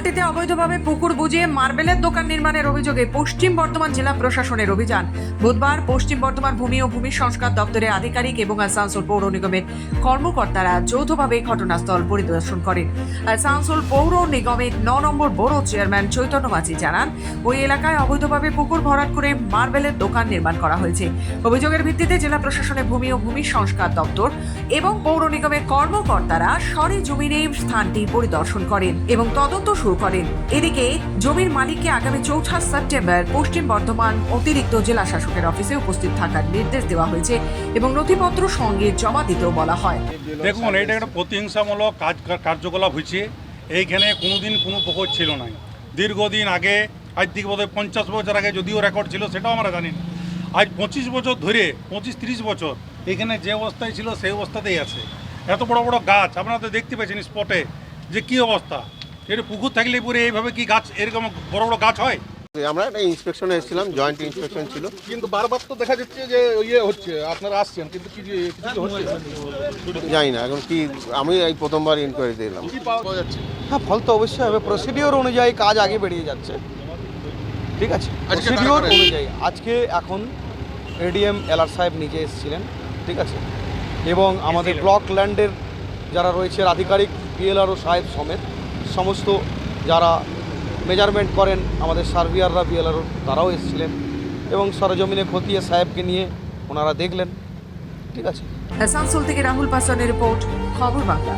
কুলটিতে অবৈধভাবে পুকুর বুঝিয়ে মার্বেলের দোকান নির্মাণের অভিযোগে পশ্চিম বর্ধমান জেলা প্রশাসনের অভিযান। বুধবার পশ্চিম বর্ধমান ভূমি ও ভূমি সংস্কার দপ্তরের আধিকারিক এবং আসানসোল পৌর নিগমের কর্মকর্তারা যৌথভাবে ঘটনাস্থল পরিদর্শন করেন। আসানসোল পৌর নিগমের ন নম্বর বড় চেয়ারম্যান চৈতন্য মাঝি জানান, ওই এলাকায় অবৈধভাবে পুকুর ভরাট করে মার্বেলের দোকান নির্মাণ করা হয়েছে। অভিযোগের ভিত্তিতে জেলা প্রশাসনের ভূমি ও ভূমি সংস্কার দপ্তর এবং পৌর নিগমের কর্মকর্তারা সরে জমিনে স্থানটি পরিদর্শন করেন এবং তদন্ত শুরু করেন। এদিকে, জমির মালিককে আগামী চৌঠা সেপ্টেম্বর পশ্চিম বর্ধমান অতিরিক্ত জেলা শাসকের অফিসে উপস্থিত থাকার নির্দেশ দেওয়া হয়েছে এবং নথিপত্র সঙ্গে জমা দিতেও বলা হয়। দেখুন এটা একটা প্রতিহিংসামূলক কাজ, কার্যকলাপ হয়েছে। এইখানে কোনোদিন কোনো পুকুর ছিল না। দীর্ঘদিন আগে, আজ থেকে বোধহয় পঞ্চাশ বছর আগে যদিও রেকর্ড ছিল, সেটাও আমরা জানি আজ পঁচিশ বছর ধরে, পঁচিশ তিরিশ বছর, এখানে যে অবস্থায় ছিল সেই অবস্থাতেই আছে। এত বড় বড় গাছ, আপনারা তো দেখতে পেয়েছেন স্পটে যে কি অবস্থা? এটা পুকুর থাকলে পরে এইভাবে কি গাছ এরকম বড় বড় গাছ হয়? আমরা একটা ইন্সপেকশনে এসেছিলাম জয়েন্ট ইন্সপেকশন ছিল। কিন্তু বারবার তো দেখা যাচ্ছে যে ইয়ে হচ্ছে আপনারা আসছেন কিন্তু কি হচ্ছে? জানি না এখন কি আমি এই প্রথমবার পাওয়া যাচ্ছে? হ্যাঁ ফল তো অবশ্যই হবে। প্রসিডিওর অনুযায়ী কাজ আগে বেরিয়ে যাচ্ছে। ঠিক আছে? প্রসিডিওর অনুযায়ী। আজকে এখন এডিএম এলআর সাহেব নিজে এসেছিলেন। ঠিক আছে? এবং আমাদের ব্লক ল্যান্ডের যারা রয়েছে আধিকারিক বিএলআরও সাহেব সমেত। সমস্ত যারা মেজারমেন্ট করেন, আমাদের সার্ভিয়াররা বিএলআরও তারাও এসেছিলেন এবং সরজমিনে খতিয়ে সাহেবকে নিয়ে ওনারা দেখলেন। ঠিক আছে। আসানসোল থেকে রাহুল পাসানের রিপোর্ট, খবর বাংলা।